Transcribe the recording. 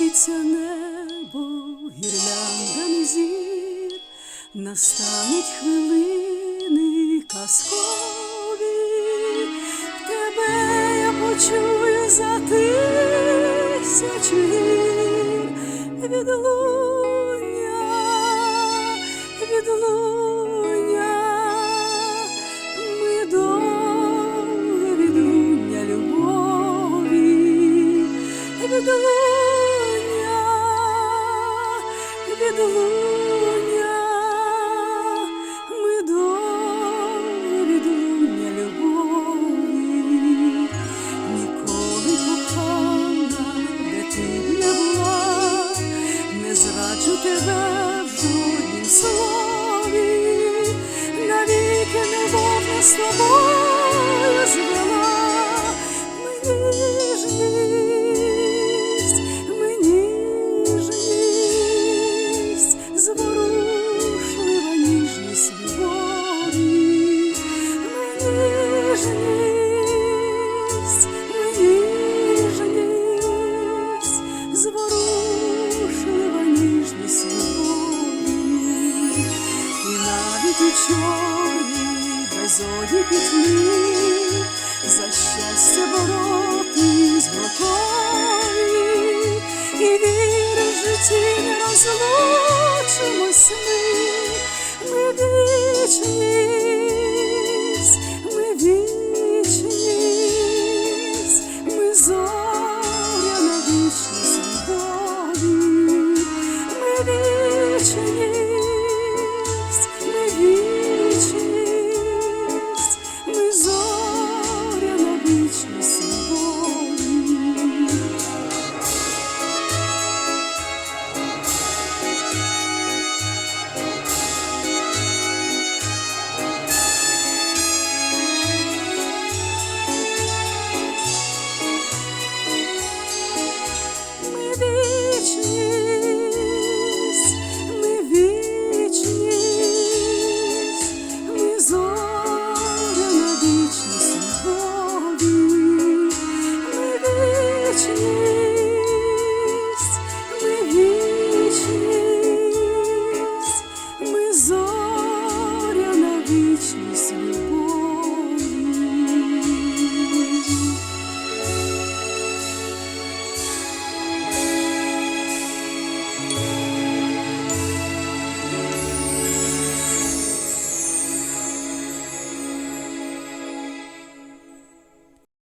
Світиться небо гірляндами зір, настануть хвилини казкові, тебе я почую за тисячу гір відлуння, ми до відлуння ніколи кохана, де ти не була, не зраджу тебе в жоднім навіки любов не з тобою ніжність, ніжність, зворушлива ніжність навіть у чорній безоді пітлі за щастя боротись